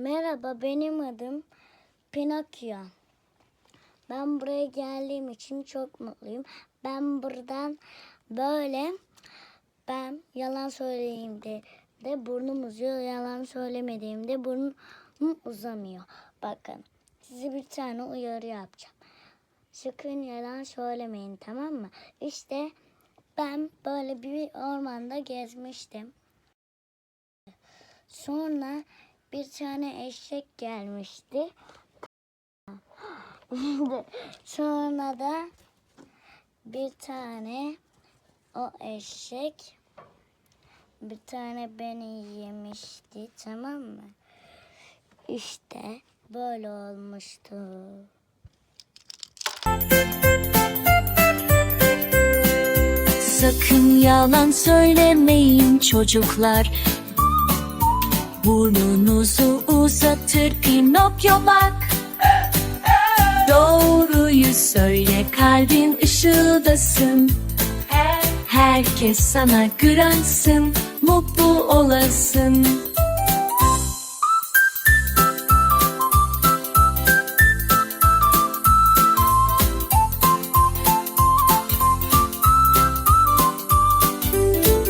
Merhaba benim adım Pinokyo. Ben buraya geldiğim için çok mutluyum. Ben buradan böyle ben yalan söylediğimde de burnum uzuyor. Yalan söylemediğimde burnum uzamıyor. Bakın size bir tane uyarı yapacağım. Sakın yalan söylemeyin tamam mı? İşte ben böyle bir ormanda gezmiştim. Sonra bir tane eşek gelmişti. Sonra da bir tane o eşek bir tane beni yemişti tamam mı? İşte böyle olmuştu. Sakın yalan söylemeyin çocuklar Burnunuzu uzatır Pinokyo bak Doğruyu söyle kalbin ışıldasın. Herkes sana güransın Mutlu olasın